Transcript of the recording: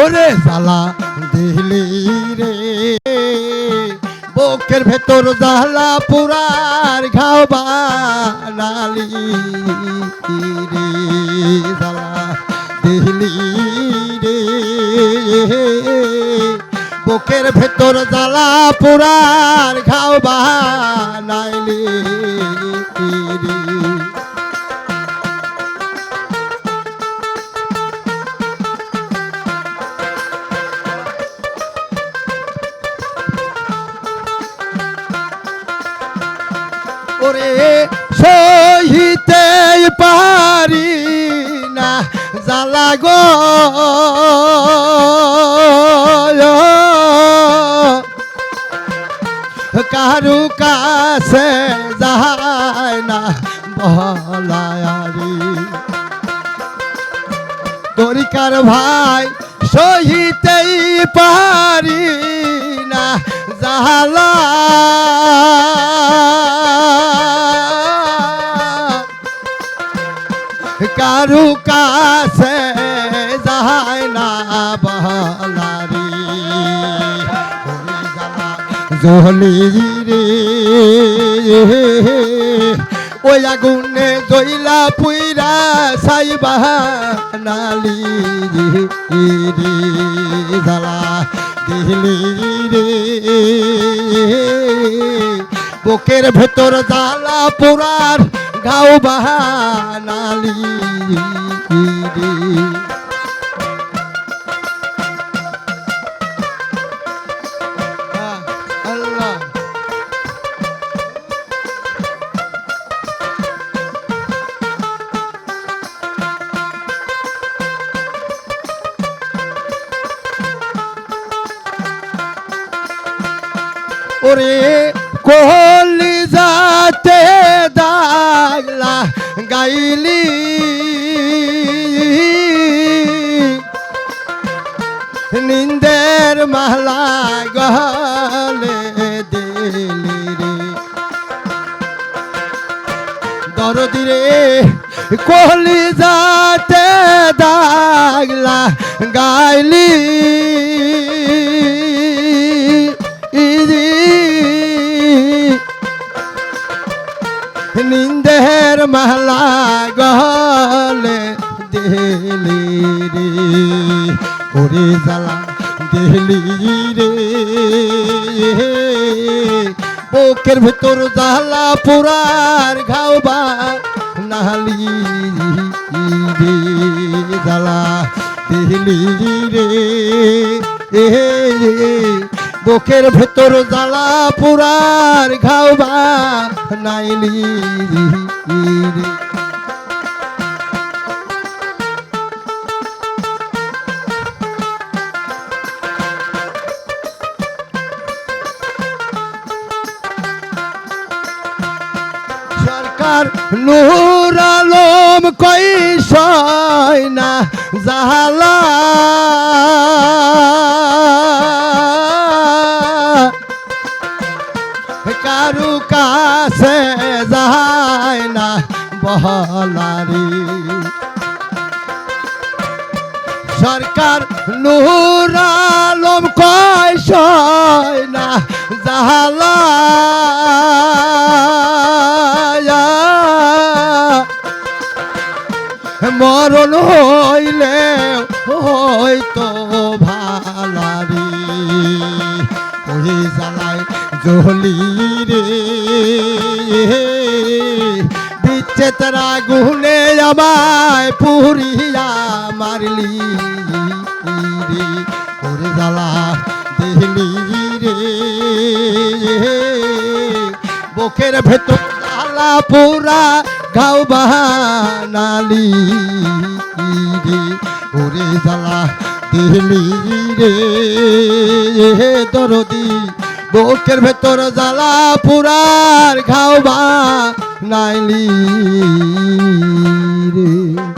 ওরে জ্বালা দিলি রে। বুকের ভেতর জ্বালা পুরার ঘাও বানালি রে। জ্বালা দিলি রে। বুকের ভেতর জ্বালা পুরার ঘাও বানাইলি রে। ওরে সহিতে পারি না, জ্বালা গো। কারু কাছে যায় না বলায়ারি। তরিকার ভাই সহিতেই পারি না জাহালা কারু কাছে যায় না বহলারি জহলি রে, ওই আগুনে জইলা পুইরা সাইবা নালি রে। জ্বালা দিলি রে, বুকের ভেতর জ্বালা পুরার গাও বাহানালি ওরে কোহলি যাতে দাগলা গাইলি। নিন্দের মালা গলে দিলি রে। দরদি রে কোহলি যাতে দাগলা গাইলি। নিন্দের মালা গলে দিলি রে, ওরে জ্বালা দিলি রে। বুকের ভেতর জ্বালা পুরার ঘাও বা নালি রে, জ্বালা দিলি রে। এ বুকের ভেতর জ্বালা পুরার ঘাও বা নাইলি সরকার নূর আলম কই না জাহালা। কাছে যায় না বহলারি। সরকার নূর আলম কয় না জাহালা মরণ হইলে হয়তো ভালারি। ওই জ্বালায় রে বিচ্ছেতরা গুনে আমায় পুরিয়া মারলি রে, ওরে জ্বালা দেহলি রে। বুকের ভেতর জ্বালা পুরা গাও বাহানালি রে, ওরে জ্বালা দিলি রে। দরদি বুকের ভেতর জ্বালা পুরার খাওবা নাইলি রে।